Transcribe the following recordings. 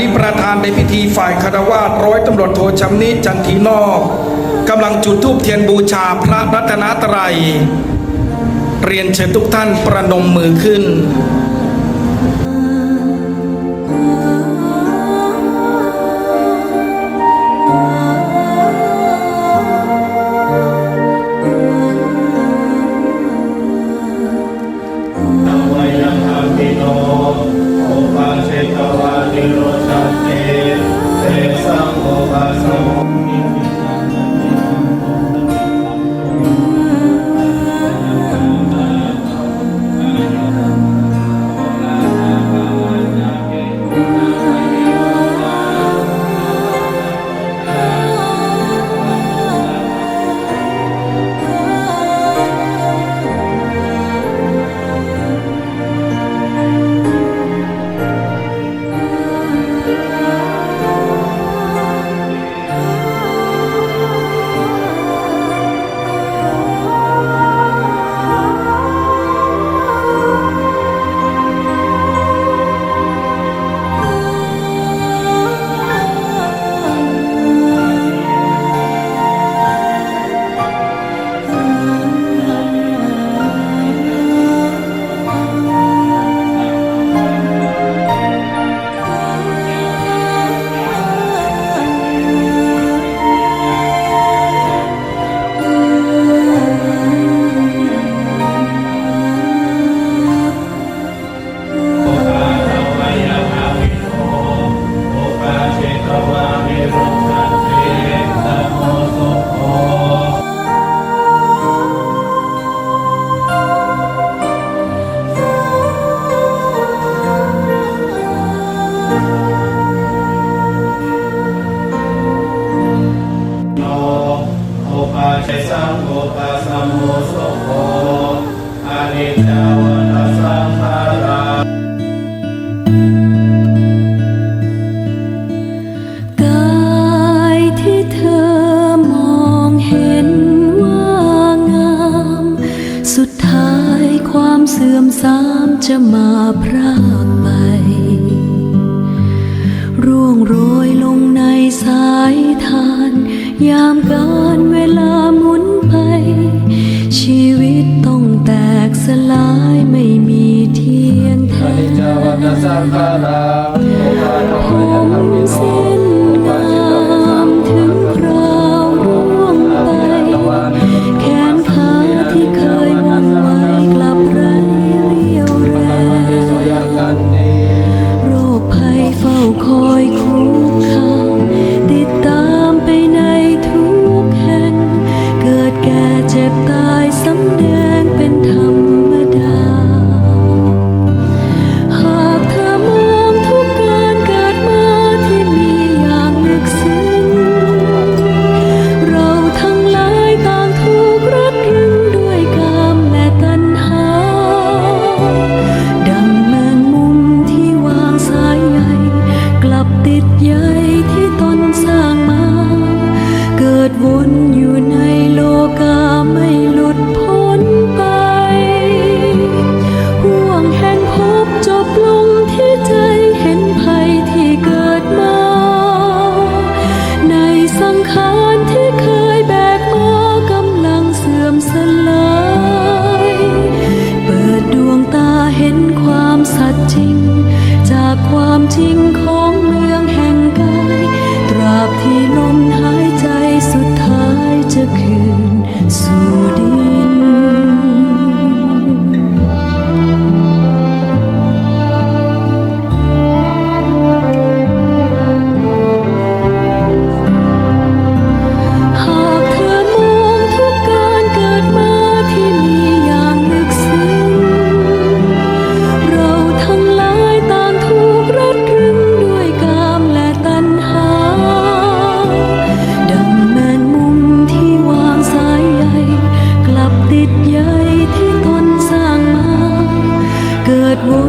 นี้ประธานในพิธีฝ่ายคารวาสร้อยตำรวจโทชำนิจันทีนอกกำลังจุดธูปเทียนบูชาพระรัตนตรัย เรียนเชิญทุกท่านประนมมือขึ้น พรากไป ร่วงโรยลงในสายทาน ยามการเวลาหมุนไป ชีวิตต้องแตกสลายไม่มีเที่ยงแท้ผมเสีย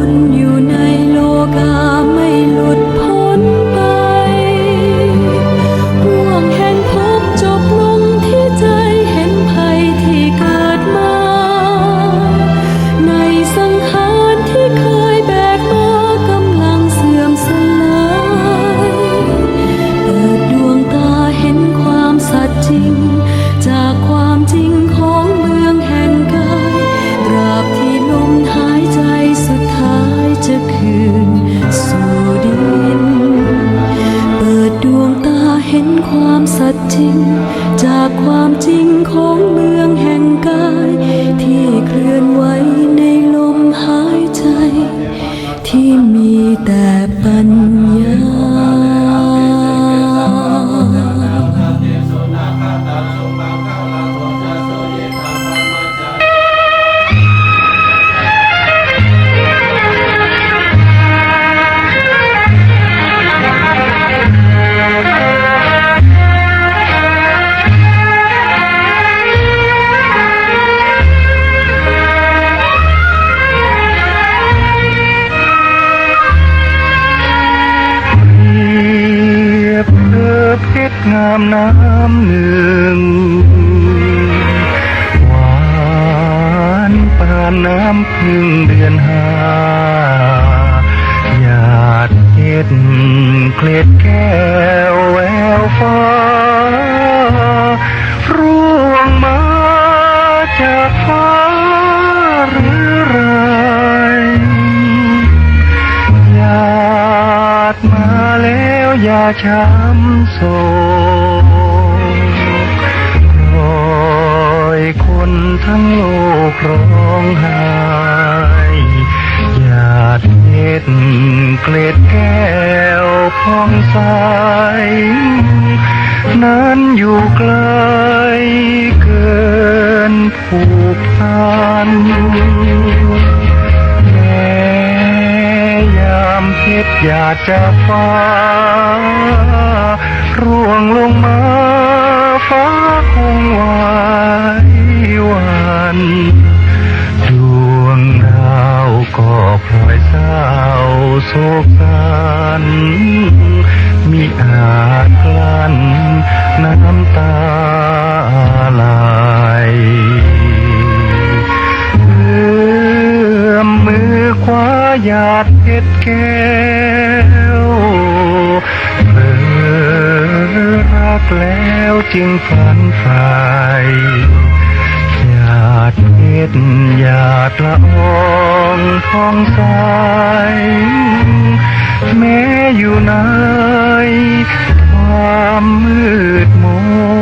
นอยู่ในโลกาามน้ำหนึ่ง หวานปานน้ำพึ่งเดือนห้าหยาดเห็ดเกล็ดแก้วแววฟ้าร่วงมาจากฟ้าหรือไรหยาดมาแล้วอย่าช้ำโศก ทั้งโลกร้องไห้หยาดเห็ดเกล็ดแก้วพองใสนั้นอยู่ไกลเกินผูกพันแม้ยามเพชรอยากจะฟ้า ร่วงลงมาฟ้าคงไหวหวัน ดวงดาวก็พลอยเศร้าโศกสันมิอาจกลั้นน้ำตาไหลเอื้อมมือคว้าหยาดเพชรแก้วเผลอรักแล้วจึงฝันใฝ่หย ดเพชรหยาดละอองทองใสแม้อยู่ในความมืดมน